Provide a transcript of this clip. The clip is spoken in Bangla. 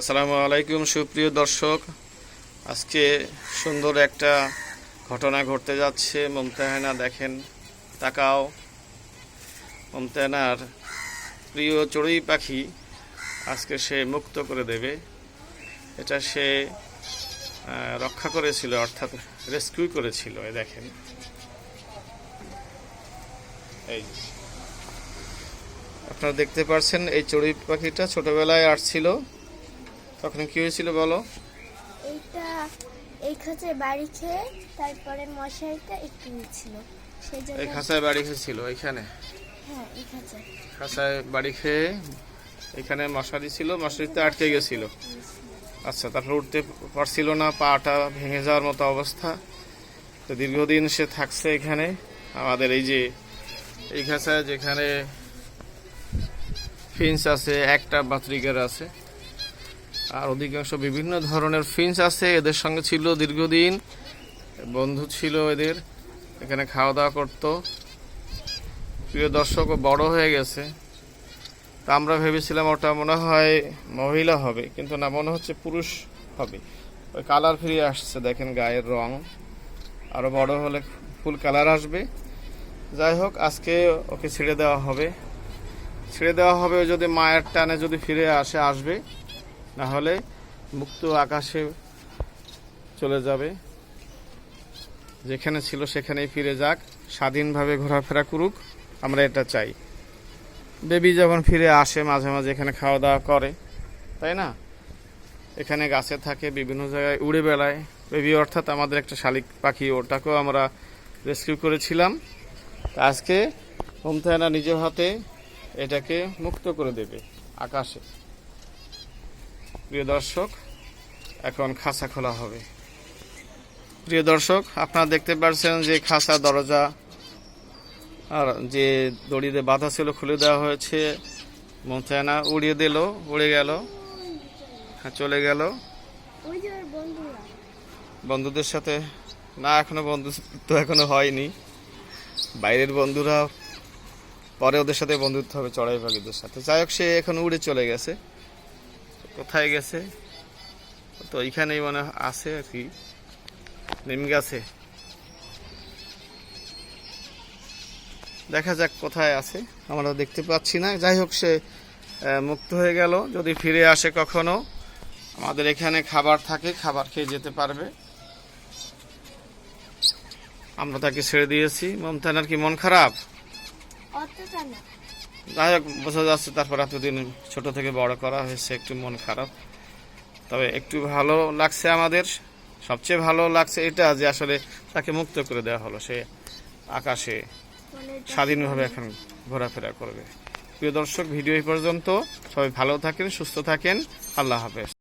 আসসালামু আলাইকুম, সুপ্রিয় দর্শক। আজকে সুন্দর একটা ঘটনা ঘটতে যাচ্ছে। মমতাহানা দেখেন, তাকাও। মমতাহানার প্রিয় চড়ুই পাখি আজকে সে মুক্ত করে দেবে। এটা সে রক্ষা করেছিল, অর্থাৎ রেস্কিউ করেছিল, এই দেখেন। এই আপনারা দেখতে পাচ্ছেন এই চড়ুই পাখিটা ছোটবেলায় আসছিল। তখন কি হয়েছিল বলো? এইটা এই খাঁচায় বাড়ি খেয়ে তারপরে মশারিটা একটু ছিল সেই জন্য এই খাঁচায় বাড়ি খেয়েছিল এখানে? হ্যাঁ এই খাঁচায় খাঁচায় বাড়ি খেয়ে এখানে মশারি ছিল মশারিতে আটকে গেছিল। আচ্ছা তারপর উঠতে পারছিল না পাটা ভেঙে যাওয়ার মতো অবস্থা। তো দীর্ঘদিন সে থাকছে এখানে। আমাদের এই যে এই খাঁচায় যেখানে ফিন্স আছে একটা বাতরিকার আছে। আর অধিকাংশ বিভিন্ন ধরনের ফিন্স আছে, এদের সঙ্গে ছিল দীর্ঘদিন, বন্ধু ছিল এদের, এখানে খাওয়া দাওয়া করতো। প্রিয় দর্শক, ও বড় হয়ে গেছে। তা আমরা ভেবেছিলাম ওটা মনে হয় মহিলা হবে, কিন্তু না, মনে হচ্ছে পুরুষ হবে। ওই কালার ফিরে আসছে, দেখেন গায়ের রং। আরও বড় হলে ফুল কালার আসবে। যাই হোক, আজকে ওকে ছেড়ে দেওয়া হবে। ছেড়ে দেওয়া হবে যদি মায়ের টানে যদি ফিরে আসে, আসবে। না হলে মুক্ত আকাশে চলে যাবে। যেখানে ছিল সেখানেই ফিরে যাক, স্বাধীনভাবে ঘোরাফেরা করুক, আমরা এটা চাই। বেবি যখন ফিরে আসে, মাঝে মাঝে এখানে খাওয়া দাওয়া করে, তাই না? এখানে গাছে থাকে, বিভিন্ন জায়গায় উড়ে বেড়ায়। বেবি, অর্থাৎ আমাদের একটা শালিক পাখি, ওটাকেও আমরা রেস্কিউ করেছিলাম। আজকে মমতায়না নিজ হাতে এটাকে মুক্ত করে দেবে আকাশে। প্রিয় দর্শক এখন খাঁচা খোলা হবে। প্রিয় দর্শক আপনারা দেখতে পাচ্ছেন যে খাঁচা দরজা আর যে দড়িতে বাধা ছিল খুলে দেওয়া হয়েছে। মমতায়না উড়িয়ে দিল উড়ে গেল হ্যাঁ, চলে গেল। বন্ধুদের সাথে না এখনও বন্ধুত্ব এখনও হয়নি। বাইরের বন্ধুরা পরে ওদের সাথে বন্ধুত্ব হবে চড়াই পাখিদের সাথে। যাই হোক সে এখন উড়ে চলে গেছে। কোথায় গেছে? তো এইখানেই মনে আছে আর কি। নিম গাছে। দেখা যাক কোথায় আছে। আমরা দেখতে পাচ্ছি না। যাই হোক, সে মুক্ত হয়ে গেল। যদি ফিরে আসে কখনো, আমাদের এখানে খাবার থাকে, খাবার খেয়ে যেতে পারবে। আমরা তাকে ছেড়ে দিয়েছি। মমতানার কি মন খারাপ? না। যাই হোক, বোঝা যাচ্ছে তারপর এতদিন ছোট থেকে বড় করা হয়েছে, একটু মন খারাপ। তবে একটু ভালো লাগছে আমাদের। সবচেয়ে ভালো লাগছে এটা যে আসলে তাকে মুক্ত করে দেওয়া হলো। সে আকাশে স্বাধীনভাবে এখন ঘোরাফেরা করবে। প্রিয় দর্শক, ভিডিও এই পর্যন্ত। সবাই ভালো থাকেন, সুস্থ থাকেন। আল্লাহ হাফেজ।